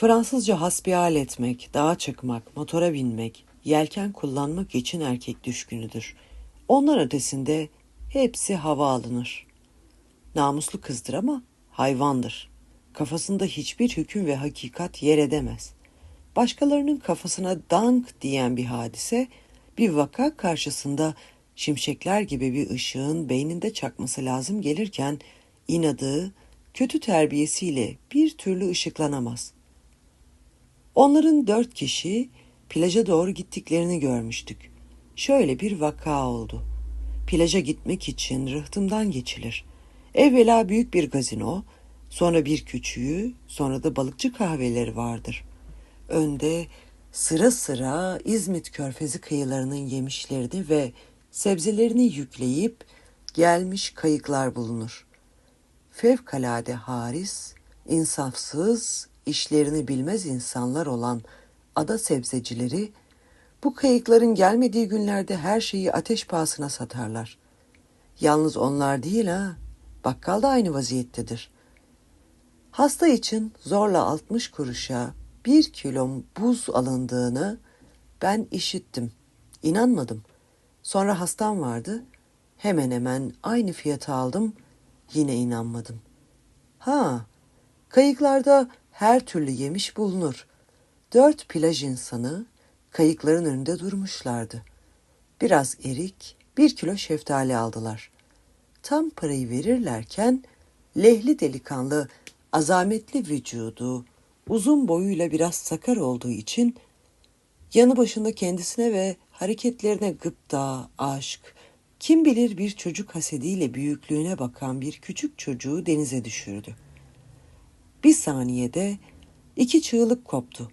Fransızca hasbihal etmek, dağa çıkmak, motora binmek, yelken kullanmak için erkek düşkünüdür. Onlar ötesinde hepsi hava alınır. Namuslu kızdır ama hayvandır. Kafasında hiçbir hüküm ve hakikat yer edemez. Başkalarının kafasına dank diyen bir hadise, bir vaka karşısında şimşekler gibi bir ışığın beyninde çakması lazım gelirken inadığı, kötü terbiyesiyle bir türlü ışıklanamaz. Onların dört kişi plaja doğru gittiklerini görmüştük. Şöyle bir vaka oldu. Plaja gitmek için rıhtımdan geçilir. Evvela büyük bir gazino, sonra bir küçüğü, sonra da balıkçı kahveleri vardır. Önde sıra sıra İzmit körfezi kıyılarının yemişlerini ve sebzelerini yükleyip gelmiş kayıklar bulunur. Fevkalade haris, insafsız, işlerini bilmez insanlar olan ada sebzecileri bu kayıkların gelmediği günlerde her şeyi ateş pahasına satarlar. Yalnız onlar değil ha, bakkal da aynı vaziyettedir. Hasta için zorla 60 kuruşa bir kilo buz alındığını ben işittim. İnanmadım. Sonra hastam vardı. Hemen hemen aynı fiyata aldım. Yine inanmadım. Ha, kayıklarda her türlü yemiş bulunur. Dört plaj insanı kayıkların önünde durmuşlardı. Biraz erik, bir kilo şeftali aldılar. Tam parayı verirlerken lehli delikanlı, azametli vücudu, uzun boyuyla biraz sakar olduğu için yanı başında kendisine ve hareketlerine gıpta, aşk, kim bilir bir çocuk hasediyle büyüklüğüne bakan bir küçük çocuğu denize düşürdü. Bir saniyede iki çığlık koptu.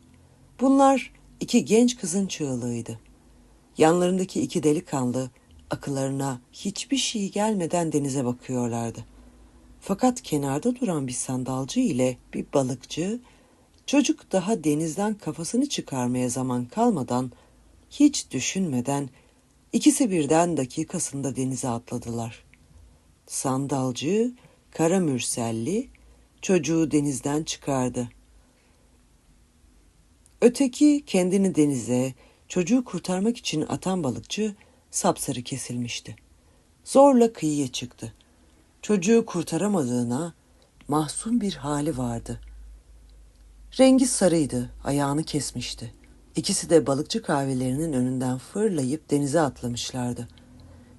Bunlar iki genç kızın çığlığıydı. Yanlarındaki iki delikanlı akıllarına hiçbir şey gelmeden denize bakıyorlardı. Fakat kenarda duran bir sandalcı ile bir balıkçı çocuk daha denizden kafasını çıkarmaya zaman kalmadan hiç düşünmeden ikisi birden dakikasında denize atladılar. Sandalcı kara mürselli çocuğu denizden çıkardı. Öteki kendini denize, çocuğu kurtarmak için atan balıkçı sapsarı kesilmişti. Zorla kıyıya çıktı. Çocuğu kurtaramadığına mahzun bir hali vardı. Rengi sarıydı, ayağını kesmişti. İkisi de balıkçı kahvelerinin önünden fırlayıp denize atlamışlardı.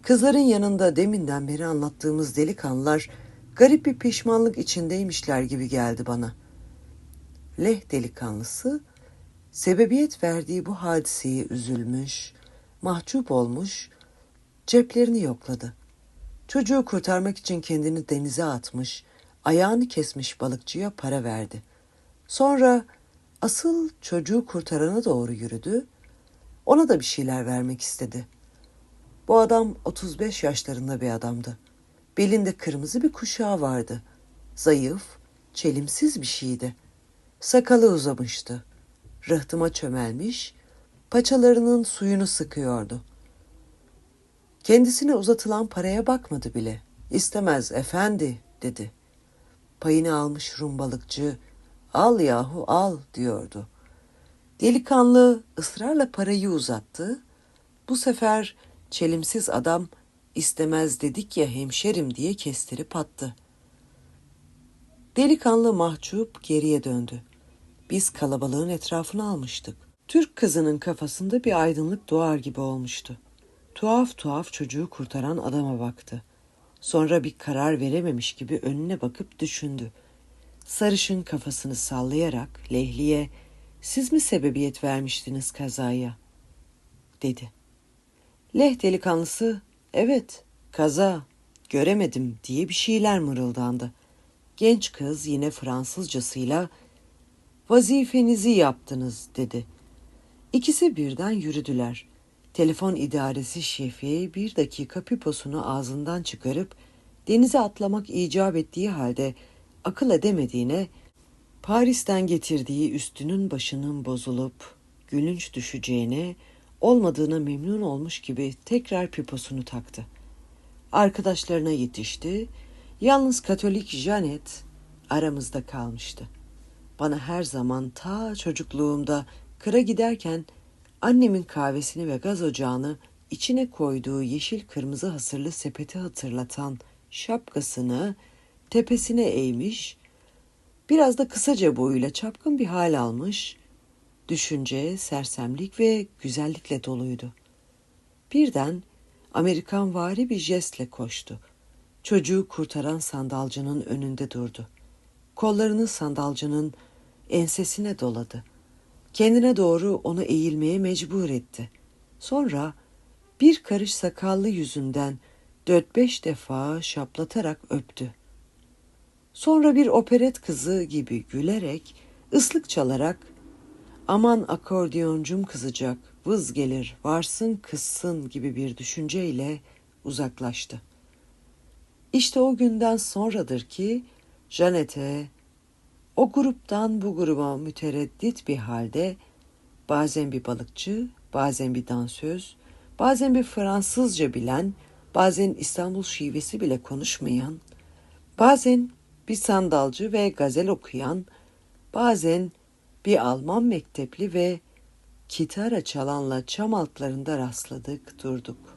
Kızların yanında deminden beri anlattığımız delikanlılar garip bir pişmanlık içindeymişler gibi geldi bana. Leh delikanlısı sebebiyet verdiği bu hadiseye üzülmüş, mahcup olmuş, ceplerini yokladı. Çocuğu kurtarmak için kendini denize atmış, ayağını kesmiş balıkçıya para verdi. Sonra asıl çocuğu kurtarana doğru yürüdü, ona da bir şeyler vermek istedi. Bu adam 35 yaşlarında bir adamdı. Belinde kırmızı bir kuşağı vardı. Zayıf, çelimsiz bir şeydi. Sakalı uzamıştı. Rıhtıma çömelmiş, paçalarının suyunu sıkıyordu. Kendisine uzatılan paraya bakmadı bile. İstemez efendi dedi. Payını almış Rum balıkçı, al yahu al diyordu. Delikanlı ısrarla parayı uzattı. Bu sefer çelimsiz adam istemez dedik ya hemşerim diye kestirip attı. Delikanlı mahcup geriye döndü. Biz kalabalığın etrafını almıştık. Türk kızının kafasında bir aydınlık doğar gibi olmuştu. Tuhaf tuhaf çocuğu kurtaran adama baktı. Sonra bir karar verememiş gibi önüne bakıp düşündü. Sarışın kafasını sallayarak Lehli'ye siz mi sebebiyet vermiştiniz kazaya? dedi. Leh delikanlısı evet kaza göremedim diye bir şeyler mırıldandı. Genç kız yine Fransızcasıyla vazifenizi yaptınız dedi. İkisi birden yürüdüler. Telefon idaresi şefi bir dakika piposunu ağzından çıkarıp denize atlamak icap ettiği halde akıl edemediğine Paris'ten getirdiği üstünün başının bozulup gülünç düşeceğine olmadığına memnun olmuş gibi tekrar piposunu taktı. Arkadaşlarına yetişti. Yalnız Katolik Janet aramızda kalmıştı. bana her zaman ta çocukluğumda kıra giderken annemin kahvesini ve gaz ocağını içine koyduğu yeşil kırmızı hasırlı sepeti hatırlatan şapkasını tepesine eğmiş, biraz da kısaca boyuyla çapkın bir hal almış, düşünce, sersemlik ve güzellikle doluydu. Birden Amerikan vari bir jestle koştu. Çocuğu kurtaran sandalcının önünde durdu. Kollarını sandalcının ensesine doladı. Kendine doğru onu eğilmeye mecbur etti. Sonra bir karış sakallı yüzünden dört beş defa şaplatarak öptü. Sonra bir operet kızı gibi gülerek, ıslık çalarak aman akordeoncum kızacak, vız gelir, varsın kızsın gibi bir düşünceyle uzaklaştı. İşte o günden sonradır ki Janet'e o gruptan bu gruba mütereddit bir halde bazen bir balıkçı, bazen bir dansöz, bazen bir Fransızca bilen, bazen İstanbul şivesi bile konuşmayan, bazen bir sandalcı ve gazel okuyan, bazen bir Alman mektepli ve kitara çalanla çam altlarında rastladık durduk.